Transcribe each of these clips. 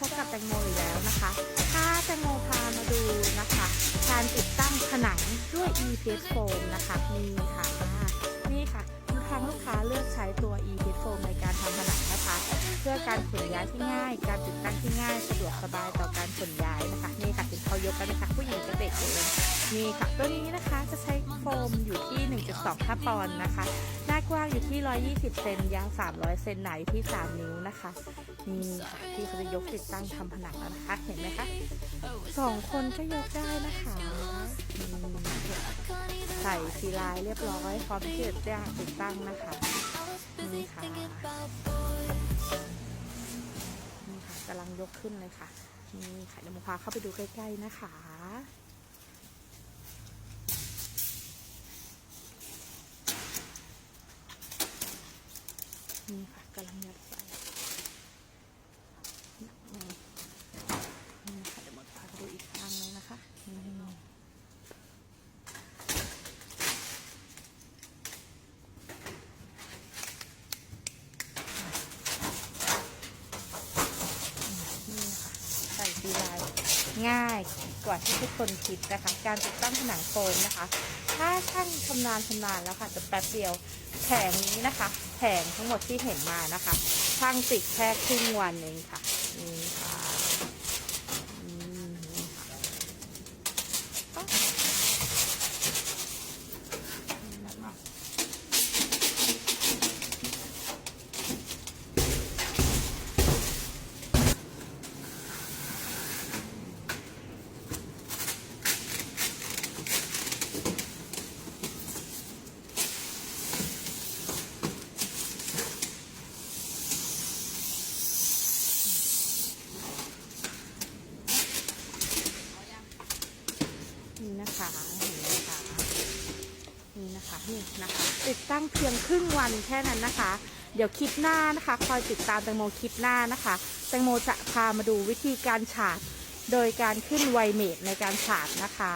พบกับแตงโมอีกแล้วนะคะ ถ้าแตงโมพามาดูนะคะ การติดตั้งผนังด้วย EPS Foam นะคะนี่ค่ะนี่ค่ะทางลูกค้าเลือกใช้ตัว EPS Foam ในการทำผนังนะคะ เพื่อการขนย้ายที่ง่าย การติดตั้งที่ง่าย สะดวกสบายต่อการขนย้ายนะคะ นี่ค่ะถึงเขายกกันนะคะผู้หญิงกับเด็กเอง นี่ค่ะ ตัวนี้นะคะจะใช้โฟมอยู่ที่ 1.25 ปอนด์นะคะ หน้ากว้างอยู่ที่ 120 เซน ยาว 300 เซนหนาอยู่ที่ 3 นิ้วนะคะ นี่ค่ะที่เขาจะยกติดตั้งทำผนังแล้วนะคะ เห็นไหมคะสองคนก็ยกได้นะคะใส่ซีลายเรียบร้อยพร้อมที่จะติดตั้งนะคะนี่ค่ะนี่ค่ะกำลังยกขึ้นเลยค่ะนี่ค่ะเดี๋ยวมาพาเข้าไปดูใกล้ๆนะคะ นี่ค่ะกำลังยัดใส่นี่นี่ค่ะเดี๋ยวมาพาไปดูอีกข้างนึงนะคะนี่ค่ะใส่ซีลายง่ายกว่าที่ทุกคนคิดนะคะ การติดตั้งผนังโฟมนะคะ ถ้าช่างชำนาญชำนาญแล้วค่ะจะแป๊บเดียวแผงนี้นะคะ งทั้งหมดที่เห็นมานะคะช่างติดแค่ครึ่งวันเองค่ะนี่ค่ะ นี่นะคะเห็นไหมคะนี่นะคะนี่นะคะ ติดตั้งเพียงครึ่งวันแค่นั้นนะคะ เดี๋ยวคลิปหน้านะคะ คอยติดตามแตงโมคลิปหน้านะคะ แตงโมจะพามาดูวิธีการฉาดโดยการขึ้นไวเมดในการฉาดนะคะ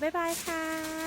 บ๊ายบายค่ะ